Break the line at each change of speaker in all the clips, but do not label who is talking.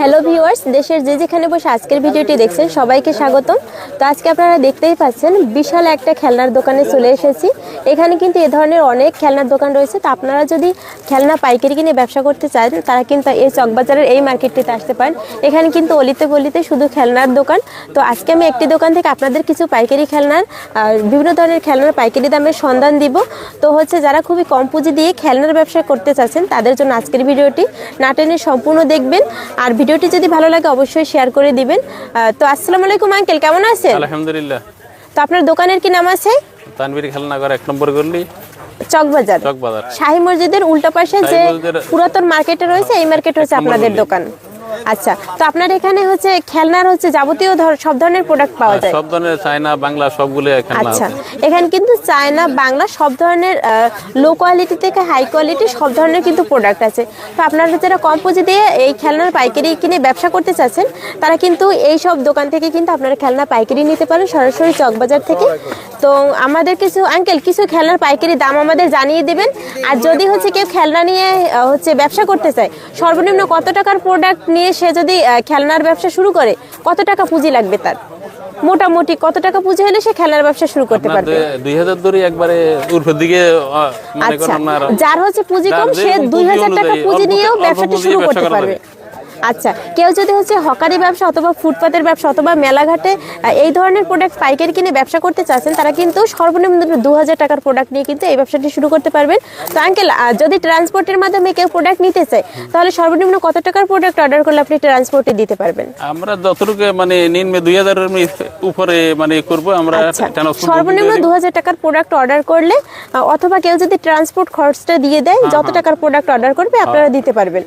Hello viewers দেশের যে যেখানে বসে আজকের ভিডিওটি দেখছেন, সবাইকে স্বাগতম। তো আজকে আপনারা দেখতেই পাচ্ছেন, বিশাল একটা খেলনার দোকানে চলে এসেছি। এখানে কিন্তু এ ধরনের অনেক খেলনার দোকান রয়েছে। তো আপনারা যদি খেলনা পাইকারি কিনে ব্যবসা করতে চান, তারা কিন্তু এই চকবাজারের এই মার্কেটটিতে আসতে পারেন। এখানে কিন্তু অলিতে গলিতে শুধু খেলনার দোকান। তো আজকে আমি একটি দোকান থেকে আপনাদের কিছু পাইকারি খেলনার বিভিন্ন ধরনের খেলনার পাইকারি দামের সন্ধান দিব। তো হচ্ছে যারা খুবই কম পুঁজি দিয়ে খেলনার ব্যবসা করতে চাচ্ছেন, তাদের জন্য আজকের ভিডিওটি নাটেনে সম্পূর্ণ দেখবেন। আর ভিডিওটি যদি ভালো লাগে অবশ্যই শেয়ার করে দিবেন। তো আসসালামু আলাইকুম আঙ্কেল কেমন আছেন?
আলহামদুলিল্লাহ।
তো আপনার দোকানের কি নাম আছে?
তানভীর খেলনাগর এক নম্বর গলি
চকবাজার।
চকবাজার।
শাহী মসজিদের উল্টা পাশে যে পুরাতন মার্কেটে রয়েছে এই মার্কেট হচ্ছে আপনাদের দোকান। আচ্ছা তো আপনার এখানে হচ্ছে খেলনার হচ্ছে যাবতীয় ধর- সব ধরনের প্রোডাক্ট পাওয়া যায়?
সব ধরনের চায়না বাংলা সবগুলো খেলনা
আচ্ছা এখানে কিন্তু চায়না বাংলা সব ধরনের লো কোয়ালিটি থেকে হাই কোয়ালিটি সব ধরনের কিন্তু প্রোডাক্ট আছে। তো আপনারা যারা কম পুঁজি দিয়ে এই খেলনার পাইকারি কিনে ব্যবসা করতে চাচ্ছেন তারা কিন্তু এই সব দোকান থেকে কিন্তু আপনারা খেলনা পাইকারি নিতে পারেন সরাসরি চকবাজার থেকে। তো আমাদের কিছু আঙ্কেল কিছু খেলনার পাইকারি দাম আমাদের জানিয়ে দেবেন। আর যদি হচ্ছে কেউ খেলনা নিয়ে হচ্ছে ব্যবসা করতে চায় সর্বনিম্ন কত টাকার প্রোডাক্ট নিয়ে সে যদি খেলনার ব্যবসা শুরু করে কত টাকা পুঁজি লাগবে তার? মোটামুটি কত টাকা পুঁজি হলে সে খেলনার ব্যবসা শুরু করতে পারবে?
দুই- দুই হাজার ধরে একবারে উর্ফের দিকে
আচ্ছা যার হচ্ছে পুঁজি কম সে
পুঁজি
দুই হাজার টাকা পুঁজি নিয়েও ব্যবসাটা শুরু করতে পারবে। আচ্ছা কেউ যদি হচ্ছে হকারি ব্যবসা অথবা ফুটপাতের ব্যবসা অথবা মেলাঘাটে এই ধরনের প্রোডাক্ট পাইকারি কিনে ব্যবসা করতে চাচ্ছেন তারা কিন্তু সর্বনিম্ন দু হাজার টাকার প্রোডাক্ট নিয়ে কিন্তু এই ব্যবসাটি শুরু করতে পারবেন। তো আঙ্কেল যদি ট্রান্সপোর্টের মাধ্যমে কেউ প্রোডাক্ট নিতে চায় তাহলে সর্বনিম্ন কত টাকার প্রোডাক্ট অর্ডার করলে আপনি ট্রান্সপোর্টে দিতে পারবেন?
আমরা যতটুকু মানে নিম্নে দুই হাজারের উপরে মানে করব আমরা
আচ্ছা সর্বনিম্ন দু হাজার টাকার প্রোডাক্ট অর্ডার করলে অথবা কেউ যদি ট্রান্সপোর্ট খরচটা দিয়ে দেয়
হ্যাঁ,
যত টাকার প্রোডাক্ট অর্ডার করবে আপনারা দিতে পারবেন।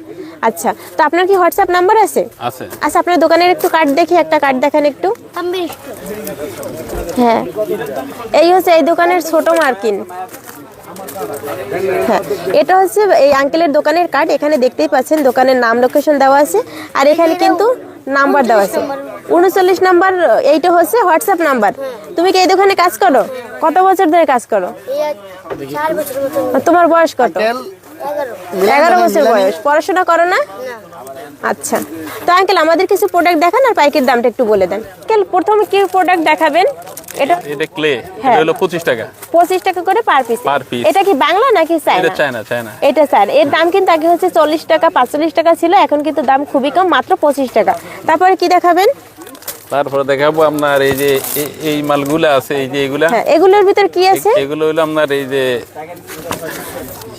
আচ্ছা তো আপনার কি হোয়াটসঅ্যাপ নাম্বার আছে?
আছে।
আচ্ছা আপনার দোকানের একটু কার্ড দেখি একটা কার্ড দেখান একটু। হ্যাঁ। এই হচ্ছে এই দোকানের ছোট মার্কিন। হ্যাঁ এটা হচ্ছে এই আঙ্কেলের দোকানের কার্ড এখানে দেখতেই পাচ্ছেন দোকানের নাম লোকেশন দেওয়া আছে আর এখানে কিন্তু নাম্বার দেওয়া আছে। উনচল্লিশ নাম্বার এইটা হচ্ছে হোয়াটসঅ্যাপ নাম্বার তুমি কি এই দোকানে কাজ করো? কত বছর ধরে কাজ করো? তোমার বয়স কত?
এগারো
এগারো বছর বয়স। পড়াশোনা করো না? আচ্ছা। তো আঙ্কেল আমাদের কিছু প্রোডাক্ট দেখান আর পাইকের দামটা একটু বলে দেন। আঙ্কেল প্রথমে কি প্রোডাক্ট দেখাবেন? এটা
এটা ক্লে
হ্যাঁ।
এটা হলো পঁচিশ টাকা।
পঁচিশ টাকা করে পার পিস। এটা কি বাংলা নাকি
এটা চায়না চায়না।
এটা স্যার। এর দাম কিন্তু আগে হচ্ছে চল্লিশ টাকা পাঁচচল্লিশ টাকা ছিল এখন কিন্তু দাম খুবই কম মাত্র পঁচিশ টাকা। তারপরে কি দেখাবেন?
তারপরে দেখাবো আপনার এই যে এই- এই মালগুলা আছে এই যে এগুলা।
হ্যাঁ এগুলোর ভিতর কি আছে?
এগুলো হলো আপনার এই যে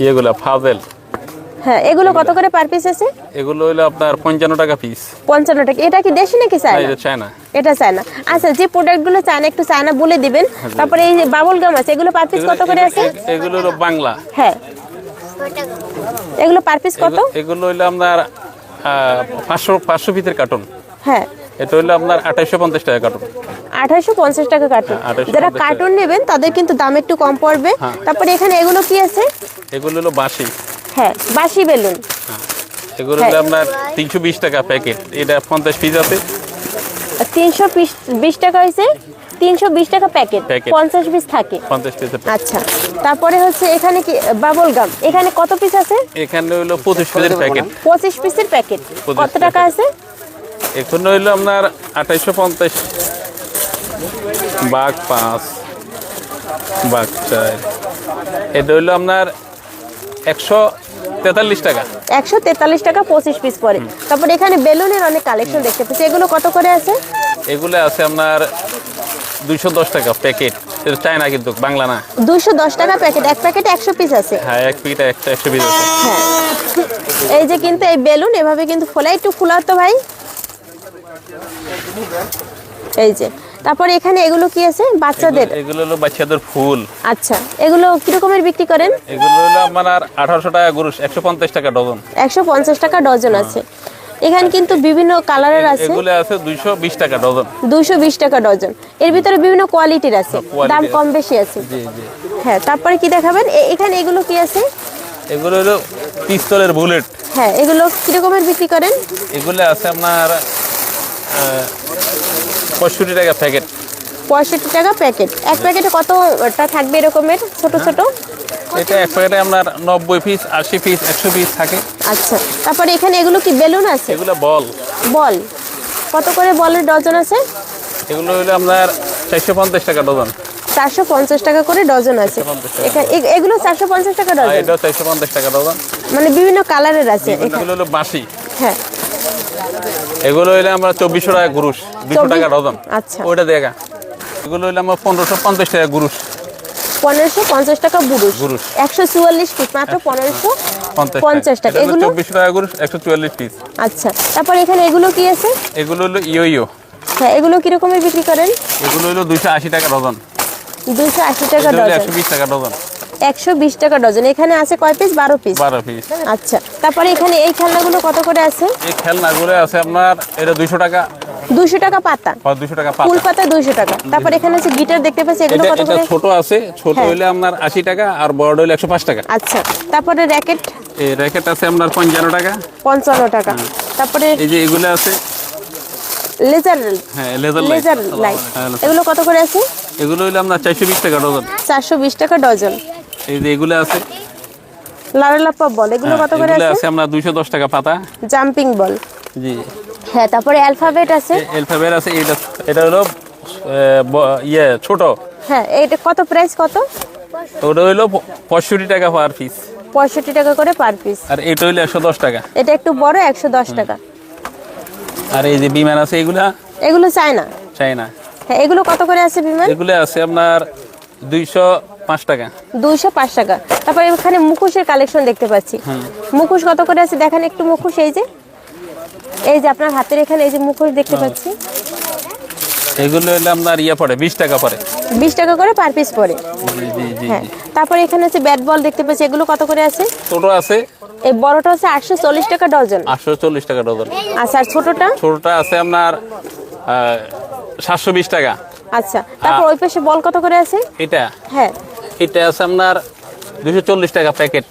ইয়েগুলা ফাজেল।
হ্যাঁ এগুলো কত করে পার পিস আছে?
এগুলো হলো আপনার পঞ্চান্ন টাকা পিস
পঞ্চান্ন টাকা। এটা কি দেশি নাকি চায়না?
এটা চায়না।
এটা চায়না। আচ্ছা যে প্রোডাক্টগুলো চায়না একটু চায়না বলে দিবেন। তারপরে এই যে বাবল গাম আছে এগুলো পার পিস কত করে আছে?
এগুলো হলো বাংলা।
হ্যাঁ। এগুলো পার পিস কত?
এগুলো হলো আপনার আহ, পাঁচশো পাঁচশো পিসের কার্টন
হ্যাঁ।
এটা হলো আপনার আঠাইশো পঞ্চাশ টাকা কার্টন
আঠাশশো পঞ্চাশ টাকা কার্টুন
হ্যাঁ, 2850
যারা কার্টুন নেবেন তাদের কিন্তু দাম একটু কম পড়বে।
হ্যাঁ।
তারপরে এখানে এগুলো কি আছে?
এগুলো হলো বাঁশি
হ্যাঁ বাসি বেলুন।
এগুলো
হ্যাঁ।
আপনার তিনশো বিশ টাকা প্যাকেট এটা পঞ্চাশ পিস আছে।
তিনশো বিশ টাকা হয়েছে। তিনশো বিশ টাকা প্যাকেট পঞ্চাশ পিস থাকে। আচ্ছা। তারপরে হচ্ছে এখানে কি বাবল গাম এখানে কত পিস আছে?
এখানে হলো পঁচিশ পিসের প্যাকেট
পঁচিশ পিসের প্যাকেট কত টাকা আছে?
এখানে হইল আপনার আঠাইশো পঞ্চাশ। বাঘ পাঁচ বাঘ চার। এটা হইল আপনার একশো তেতাল্লিশ টাকা।
একশো তেতাল্লিশ টাকা পঁচিশ পিস পরে তারপর এখানে বেলুনের অনেক কালেকশন দেখতে পাচ্ছি। এগুলো কত করে আছে?
এগুলো আছে আপনার দুইশো দশ টাকা প্যাকেট এটা চায়না কিন্তু বাংলা না।
দুইশো দশ টাকা প্যাকেট এক প্যাকেটে একশো পিস আছে।
হ্যাঁ এক প্যাকেট একশো একশো পিস আছে।
হ্যাঁ। এই যে কিন্তু এই বেলুন এভাবে কিন্তু ফোলা একটু ফুলাতো ভাই। এই যে তারপরে এখানে এগুলো কি আছে? বাচ্চাদের?
এগুলো হলো বাচ্চাদের ফুল।
আচ্ছা এগুলো কিরকমের বিক্রি করেন?
এগুলো হলো আপনার আঠারোশো টাকা গুরুষ একশো পঞ্চাশ টাকা ডজন।
একশো পঞ্চাশ টাকা ডজন আছে। এখানে কিন্তু বিভিন্ন কালারের আছে।
এগুলো আছে দুইশো বিশ টাকা ডজন।
দুইশো বিশ টাকা ডজন। এর ভিতরে বিভিন্ন কোয়ালিটির আছে। দাম কম বেশি আছে।
জি জি।
হ্যাঁ তারপরে কি দেখাবেন? এখানে এগুলো কি আছে?
এগুলো হলো পিস্তলের বুলেট।
হ্যাঁ এগুলো কিরকমের বিক্রি করেন?
এগুলো আছে আপনার পঁয়ষট্টি টাকা প্যাকেট।
পঁয়ষট্টি টাকা প্যাকেট। এক প্যাকেটে কতটা থাকবে এরকমের? ছোট ছোট?
এটা এক প্যাকেটে আপনার নব্বই পিস আশি পিস একশো পিস থাকে।
আচ্ছা। তারপরে এখানে এগুলো কি বেলুন আছে?
এগুলো বল।
বল। কত করে বলের ডজন আছে?
এগুলো হলো আপনার চারশো পঞ্চাশ টাকা ডজন।
চারশো পঞ্চাশ টাকা করে ডজন আছে। এগুলো চারশো পঞ্চাশ টাকা ডজন?
এটাও চারশো পঞ্চাশ টাকা ডজন।
মানে বিভিন্ন কালারের আছে
এগুলো হলো বাঁশি।
হ্যাঁ।
এগুলো হইলে আমরা চব্বিশশো টাকা গুরুষ দুশো টাকা ডজন।
আচ্ছা।
ওইটা দেখা এগুলো হইলে আমার পনেরোশো পঞ্চাশ টাকা গুরুষ
পনেরোশো পঞ্চাশ টাকা বুরুষ। একশো চুয়াল্লিশ পিস মাত্র পনেরোশো
পঞ্চাশ
টাকা। এগুলো
চব্বিশশো টাকা গুরুষ একশো চুয়াল্লিশ পিস
আচ্ছা। তারপর এখানে এগুলো কি আছে?
এগুলো হলো ইয়ো ইয়ো
হ্যাঁ এগুলো কিরকমের বিক্রি করেন?
এগুলো হলো দুইশো আশি টাকা ডজন।
দুইশো আশি টাকা ডজন।
একশো বিশ টাকা ডজন।
একশো বিশ টাকা ডজন। এখানে আছে কয় পিস বারো পিস
বারো পিস
আচ্ছা তারপরে এখানে এই খেলনাগুলো কত করে আছে?
এই খেলনাগুলো আছে আপনার এটা দুইশো টাকা।
দুশো টাকা পাতা।
বা দুশো টাকা
ফুল
পাতা
পাতা দুইশো টাকা। তারপর এখানে আছে গিটার দেখতে পাচ্ছি এগুলো কত
এটা
করে?
ছোট আছে ছোট
হ্যাঁ।
হইলে আপনার আশি টাকা আর বড় হইলে একশো পাঁচ টাকা।
আচ্ছা তারপরে র্যাকেট?
এই র্যাকেট আছে আপনার পঞ্চান্ন টাকা।
পঞ্চান্ন টাকা। তারপরে
এই যে এগুলো আছে
লেজার
হ্যাঁ লেজার
লেজার লাইট।
হ্যাঁ,
এগুলো কত করে আছে?
এগুলো হইলে আপনার চারশো বিশ টাকা ডজন।
চারশো বিশ টাকা ডজন।
এই যে এগুলো আছে।
লারালাপ্পা বল এগুলো
হ্যাঁ,
কত করে আছে?
আছে দুইশো দশ টাকা পাতা।
Jumping ball.
জি।
হ্যাঁ তারপরে অ্যালফাবেট আছে।
অ্যালফাবেট আছে এটা এটা হলো ইয়ে ছোট।
হ্যাঁ এইটা কত প্রাইস কত?
ওটা প- পঁয়ষট্টি টাকা পার পিস।
পঁয়ষট্টি টাকা করে পার পিস।
আর এটা হইল একশো দশ টাকা।
এটা একটু বড় একশো দশ টাকা।
আর এই যে বিমান আছে এগুলা?
এগুলো চায় না
চাই না
হ্যাঁ এগুলো কত করে আছে বিমান?
এগুলো আছে আপনার দুইশো পাঁচ টাকা।
দুইশো পাঁচ টাকা। তারপর এখানে মুখোশের কালেকশন দেখতে পাচ্ছি। মুখোশ কত করে আছে দেখেন একটু মুখোশ এই যে। এই যে আপনার হাতের এখানে এই যে মুখোশ দেখতে পাচ্ছি।
এগুলো হইলে আপনার ইয়ে পড়ে বিশ টাকা পড়ে।
বিশ টাকা করে পার পিস পড়ে। হ্যাঁ। তারপরে এখানে হচ্ছে ব্যাট বল দেখতে পাচ্ছি এগুলো কত করে আছে?
ছোট আছে।
এই বড়টা আটশো চল্লিশ টাকা ডজন।
আটশো চল্লিশ টাকা ডজন।
আচ্ছা আর ছোটটা?
ছোটটা আছে আপনার সাতশো বিশ টাকা।
আচ্ছা তারপর ওই পাশে বল কত করে আছে?
এটা?
হ্যাঁ।
এটা আছে আপনার দুশো চল্লিশ টাকা প্যাকেট।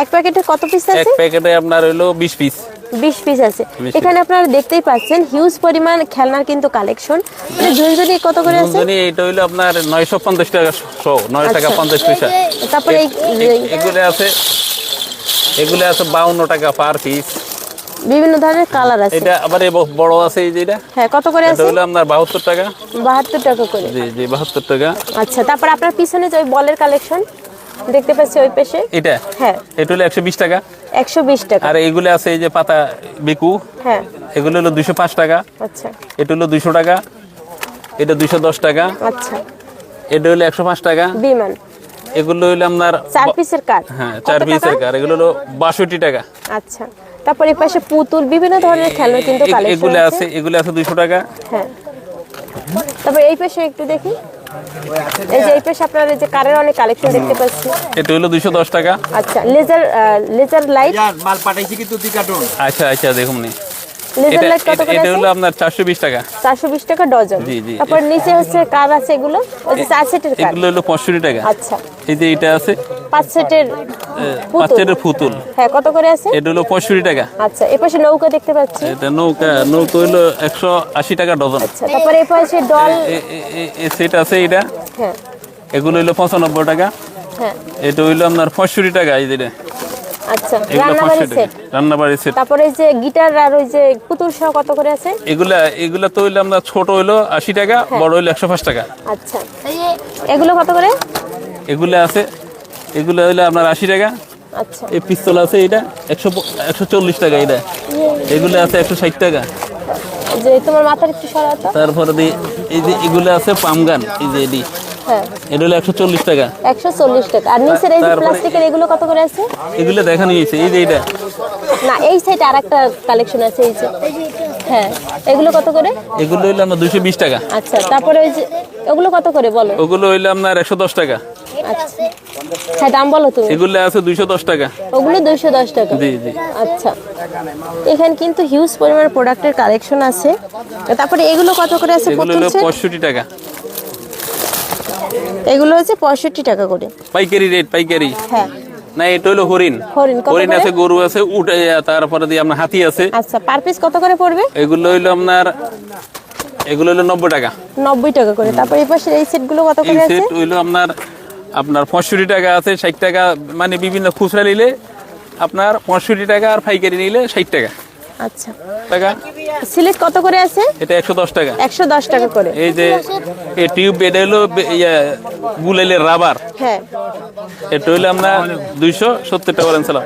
এক প্যাকেটে কত পিস আছে?
এক প্যাকেটে আপনার হইল বিশ পিস
বিশ পিস আছে। এখানে আপনারা দেখতেই পাচ্ছেন হিউজ পরিমাণ খেলনার কিন্তু কালেকশন মানে ঝুনঝুনি কত করে আছে?
দুজনই এটা হইল আপনার নয়শো পঞ্চাশ টাকা শো নয় টাকা
আচ্ছা।
পঞ্চাশ পয়সা।
তারপরে
এগুলো আছে এগুলো আছে বাউন্ন টাকা পার পিস
বিভিন্ন ধরনের কালার আছে।
এটা আবার বড় আছে এই যেটা
হ্যাঁ কত করে আছে?
হলো আপনার বাহাত্তর টাকা।
বাহাত্তর টাকা করে।
জি জি বাহাত্তর টাকা।
আচ্ছা তারপর আপনার পিছনে যে ওই বলের কালেকশন দেখতে পাচ্ছি ওই পেশে?
এটা?
হ্যাঁ।
এটা হলো একশো বিশ টাকা।
একশো বিশ টাকা।
আর এগুলো আছে এই যে পাতা বিকু।
হ্যাঁ।
এগুলো হলো দুশো পাঁচ টাকা।
আচ্ছা।
এটা হলো দুশো টাকা। এটা দুশো দশ টাকা।
আচ্ছা।
এটা হলো একশো পাঁচ টাকা।
বিমান।
এগুলো হলো আপনার
চার পিসের কাঠ
হ্যাঁ চার পিসের কার এগুলো হলো বাষট্টি টাকা।
আচ্ছা। তারপর এই পাশে পুতুল বিভিন্ন ধরনের খেলনা কিন্তু কালেকশন
এগুলো
আছে।
এগুলো আছে দুশো টাকা।
হ্যাঁ। তারপর এই পাশে একটু দেখি। এই যে এই পাশে আপনার এই যে কারের অনেক কালেকশন দেখতে পাচ্ছি।
এটা হলো দুশো দশ টাকা।
আচ্ছা লেজার লেজার লাইট
মাল পাঠাইছি কিন্তু দুই কার্টন
আচ্ছা আচ্ছা দেখুন নি।
লেজার লাইট কত করে
এটা হলো আপনার চারশো বিশ টাকা।
চারশো বিশ টাকা ডজন।
জি, জি।
তারপর নিচে হচ্ছে কার আছে এগুলো? ওই যে চার সেটের কার?
এগুলো হলো পঁয়ষট্টি টাকা।
আচ্ছা।
এই যে এটা আছে
পাঁচ সেটের পুতুল।
বাচ্চাদের ফুতুল
হ্যাঁ কত করে আছে?
এটা হলো পঁয়ষট্টি টাকা।
আচ্ছা এ পাশে নৌকা দেখতে পাচ্ছি।
এটা নৌকা নৌকা হলো একশো আশি টাকা ডজন।
আচ্ছা তারপরে এই পাশে ডল।
এ- এ- এ- এ সেট আছে এটা।
হ্যাঁ।
এগুলো হলো পঁচানব্বই টাকা।
হ্যাঁ।
এটা হইল আপনার পঁয়ষট্টি টাকা এই যেটা
আচ্ছা রান্নাবাড়ি সেট
রান্নাবাড়ি সেট
তারপরে এই যে গিটার আর ওই যে পুতুল সহ কত করে আছে?
এগুলা এগুলা তো হইল আপনার ছোট হইল আশি টাকা
হ্যাঁ।
বড় হইল একশো পাঁচ টাকা।
আচ্ছা এগুলো কত করে?
এগুলা আছে এগুলো হইল আপনার আশি টাকা।
আচ্ছা।
এই পিস্তল আছে এটা টাকা এটা এগুলো আছে একশো ষাট টাকা।
যে তোমার মাথার একটু সরাতো
তারপরে এই যে এগুলো আছে পামগান এই যে এডি।
হ্যাঁ।
এটা হলো একশো চল্লিশ টাকা।
একশো চল্লিশ টাকা। আর নিচের এই যে
তারপরে-
প্লাস্টিকের এগুলো কত করে আছে?
এগুলো দেখানো হয়েছে এই যে এটা
না এই সাইডে আর একটা কালেকশন আছে এই যে। হ্যাঁ এগুলো কত করে?
এগুলো হইল দুশো বিশ টাকা।
আচ্ছা তারপরে ওই যে ওগুলো কত করে বলো?
ওগুলো হইল আপনার একশো দশ টাকা।
আচ্ছা। হ্যাঁ দাম বলো তুমি।
এগুলো আছে দুইশো দশ টাকা।
ওগুলো দুইশো দশ টাকা।
জি জি।
আচ্ছা। এখানে কিন্তু হিউজ পরিমাণ প্রোডাক্টের কালেকশন আছে। তারপরে এগুলো কত করে আছে
এগুলো
পুতুল
হলো
set?
পঁয়ষট্টি টাকা।
এগুলো হচ্ছে পঁয়ষট্টি টাকা করে।
পাইকারি রেট পাইকারি?
হ্যাঁ।
না এটা হলো হরিণ।
হরিণ?
আছে গরু আছে তারপরে দিয়ে আপনার হাতি আছে।
আচ্ছা পার পিস কত করে পড়বে?
এগুলো হইল আপনার এগুলো হলো নব্বই টাকা।
নব্বই টাকা করে। তারপর এই পাশে এই সেটগুলো কত
এই
করে আছে?
সেট হইল আপনার আপনার পঁয়ষট্টি টাকা আছে ষাট টাকা মানে বিভিন্ন খুচরা নিলে আপনার পঁয়ষট্টি টাকা আর পাইকারি নিলে ষাট টাকা।
আচ্ছা।
টাকা?
সিলেট কত করে আছে?
এটা একশো দশ টাকা।
একশো দশ টাকা করে।
এই যে এই টিউব এটা হলো গুলেলের রাবার।
হ্যাঁ।
এটা টাকা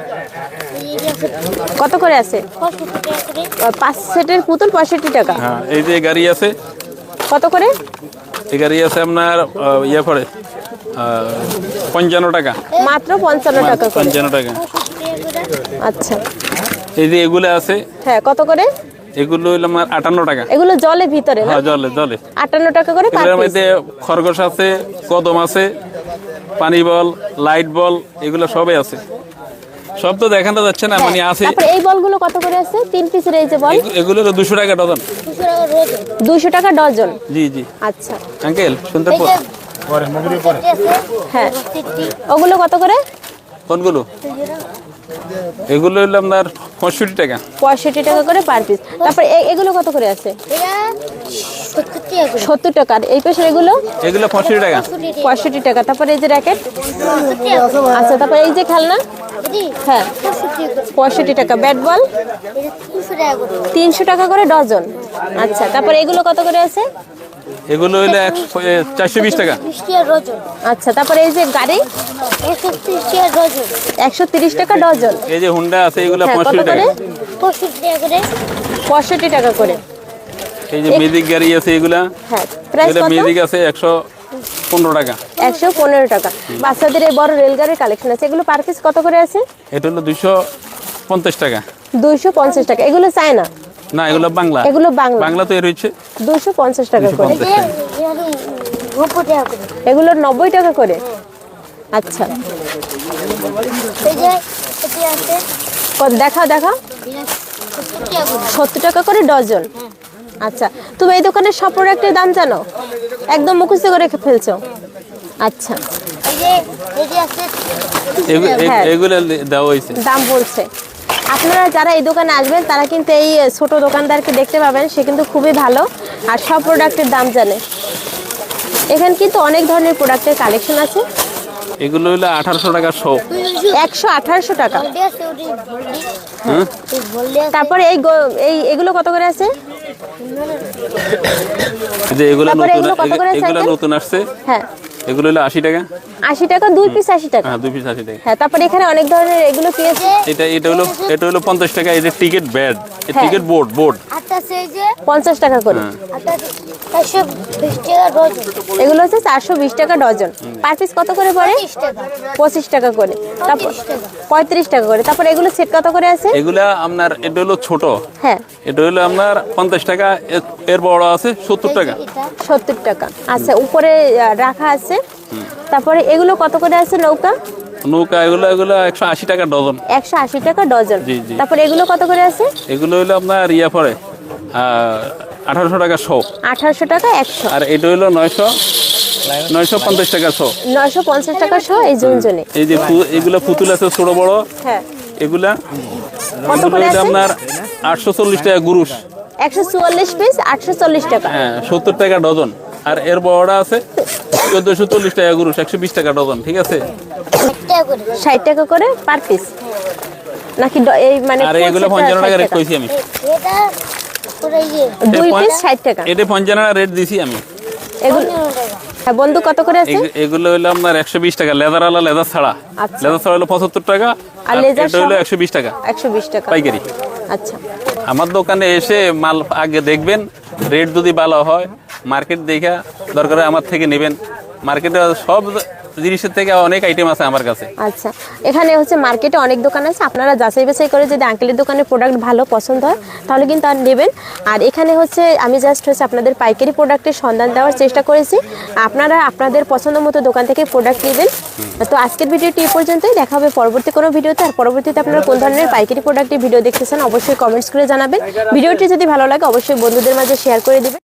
কত করে আছে? পাঁচ সেটের পুতুল পঁয়ষট্টি টাকা।
হ্যাঁ এই যে গাড়ি আছে।
কত করে?
এই গাড়ি আছে আপনার ইয়ে পড়ে পঞ্চান্ন টাকা।
মাত্র পঞ্চান্ন টাকা
পঞ্চান্ন টাকা।
আচ্ছা।
এই যে এগুলো আছে
হ্যাঁ কত করে?
এগুলো হইল আমার আটান্ন টাকা।
এগুলো জলে ভিতরে
হ্যাঁ জলে জলে।
আটান্ন টাকা করে পার পিস
মধ্যে খরগোশ আছে কদম আছে পানি বল লাইট বল এগুলো সবই আছে। সব তো দেখানো যাচ্ছে না মানে আছে।
তারপর এই বলগুলো কত করে আছে? তিন পিসের এই যে বল।
এগু- এগুলো দুশো টাকা ডজন।
দুশো টাকা
ডজন।
জি জি।
আচ্ছা।
আঙ্কেল শুনতে
এই
পো
যে সেটটি আছে
হ্যাঁ। ওগুলো কত করে?
কোনগুলো? এগুলো হলো আপনার পঁয়ষট্টি টাকা।
পঁয়ষট্টি টাকা করে পার পিস তারপর এ- এগুলো কত করে আছে?
সত্তর টাকা
এই পাশের এগুলো?
এগুলো পঁয়ষট্টি টাকা।
পঁয়ষট্টি টাকা। তারপর এই যে র্যাকেট আচ্ছা তারপর এই যে খেলনা? হ্যাঁ।
পঁয়ষট্টি টাকা
ব্যাট বল
তিনশো টাকা করে।
ডজন আচ্ছা তারপর এগুলো কত করে আছে?
এগুলো হইল চারশো বিশ টাকা।
আচ্ছা তারপরে এই যে গাড়ি?
একশো তিরিশ টাকা ডজন।
এই যে হুন্ডা আছে এগুলো
হ্যাঁ
পঁয়ষট্টি টাকা।
পঁয়ষট্টি টাকা করে।
পঁয়ষট্টি টাকা করে।
এই যে মেজিক গাড়ি আছে এগুলা
হ্যাঁ
মেজিক আছে একশো পনেরো টাকা।
একশো পনেরো টাকা। বাচ্চাদের এই বড় রেলগাড়ির কালেকশন আছে। এগুলো পার পিস কত করে আছে?
এটা হলো দুশো পঞ্চাশ টাকা।
দুইশো পঞ্চাশ টাকা। এগুলো চায় না
না এগুলো বাংলা।
এগুলো বাংলা।
বাংলা তো এর হচ্ছে
দুইশো পঞ্চাশ টাকা করে। এগুলো নব্বই টাকা করে। আচ্ছা। দেখাও দেখাও।
সত্তর টাকা করে
ডজন। আচ্ছা। তুমি এই দোকানের সব প্রোডাক্টের দাম জানো? একদম মুখস্থ করে রেখে ফেলছো। আচ্ছা। হ্যাঁ। দাম বলছে। আপনারা যারা এই দোকানে আসবেন তারা কিন্তু এই ছোট দোকানদারকে দেখতে পাবেন। সে কিন্তু খুবই ভালো। আর সব প্রোডাক্টের দাম জানে। এখানে কিন্তু অনেক ধরনের প্রোডাক্টের কালেকশন আছে।
এগুলো হলো আঠারোশো টাকা শো।
একশো আঠারোশো টাকা। তারপরে এই এই এগুলো কত করে আছে?
এই যে এগুলো নতুন
এগুলো
নতুন আসছে।
হ্যাঁ।
এগুলো হলো আশি টাকা?
আশি টাকা দুই পিস আশি টাকা।
হ্যাঁ দুই পিস আশি টাকা।
হ্যাঁ তারপরে এখানে অনেক ধরনের এগুলো কি আছে?
এটা এটা হলো এটা হলো পঞ্চাশ টাকা এই যে টিকেট ব্যাড
এই
টিকিট বোর্ড বোর্ড
আচ্ছা সেই যে
পঞ্চাশ টাকা করে।
হ্যাঁ।
এগুলো হচ্ছে চারশো বিশ টাকা ডজন। পার পিস কত করে পড়ে? পঁচিশ টাকা। করে। তারপর
পঁয়ত্রিশ টাকা।
করে। তারপর এগুলো সেট কত করে আছে?
এগুলা আপনার এটা হলো ছোট।
হ্যাঁ।
এটা হলো আপনার পঞ্চাশ টাকা এর- এর বড় আছে সত্তর টাকা।
সত্তর টাকা। আচ্ছা উপরে রাখা আছে। তারপরে এগুলো কত করে আছে নৌকা?
নৌকা এগুলো এগুলো একশো আশি টাকা ডজন।
একশো আশি টাকা ডজন।
জি, জি।
তারপরে এগুলো কত করে আছে?
এগুলো হলো আপনার ইয়া পরে আঠারোশো টাকা শো।
আঠারোশো টাকা একশো।
আর এটা হলো নয়শো নয়শো পঞ্চাশ টাকা শো।
নয়শো পঞ্চাশ টাকা সহ এই জনজনে।
এই যে এগুলো পুতুল আছে ছোট বড়।
হ্যাঁ।
এগুলা
কত করে
আপনার আটশো চল্লিশ টাকা গুরুষ
একশো চুয়াল্লিশ পিস আটশো চল্লিশ টাকা।
হ্যাঁ সত্তর টাকা ডজন। আর এর বড়টা আছে চোদ্দশো চল্লিশ টাকা গুরুষ একশো বিশ টাকা ডজন ঠিক আছে?
ষাট টাকা করে
পার পিস। নাকি এই মানে
আর এগুলো পঞ্চান্ন
60
টাকা রেট কইছি আমি।
দুই পিস ষাট টাকা।
এটা রেট দিছি আমি।
এগুলো হ্যাঁ, বন্ধু কত করে আছে?
এগুলো হলো আপনার একশো বিশ টাকা। লেদার আলা লেদার ছাড়া।
আচ্ছা।
লেদার ছাড়া হলো পঁচাত্তর টাকা
আর
হলো টাকা।
একশো বিশ টাকা।
পাইকারি।
আচ্ছা।
আমার দোকানে এসে মাল আগে দেখবেন রেট যদি ভালো হয় মার্কেট দেখা দরকার হয় আমার থেকে নেবেন। মার্কেটে সব জিনিসের থেকে অনেক আইটেম আছে আমার কাছে।
আচ্ছা এখানে হচ্ছে মার্কেটে অনেক দোকান আছে। আপনারা যাচাই বাছাই করে যদি আঙ্কেলের দোকানে প্রোডাক্ট ভালো পছন্দ হয় তাহলে কিন্তু আর নেবেন। আর এখানে হচ্ছে আমি জাস্ট হচ্ছে আপনাদের পাইকারি প্রোডাক্টের সন্ধান দেওয়ার চেষ্টা করেছি। আপনারা আপনাদের পছন্দ মতো দোকান থেকে প্রোডাক্ট নেবেন। তো আজকের ভিডিওটি এই পর্যন্তই। দেখা হবে পরবর্তী কোনো ভিডিওতে আর পরবর্তীতে আপনারা কোন ধরনের পাইকারি প্রোডাক্টের ভিডিও দেখতে চান অবশ্যই কমেন্টস করে জানাবেন। ভিডিওটি যদি ভালো লাগে অবশ্যই বন্ধুদের মাঝে শেয়ার করে দেবেন।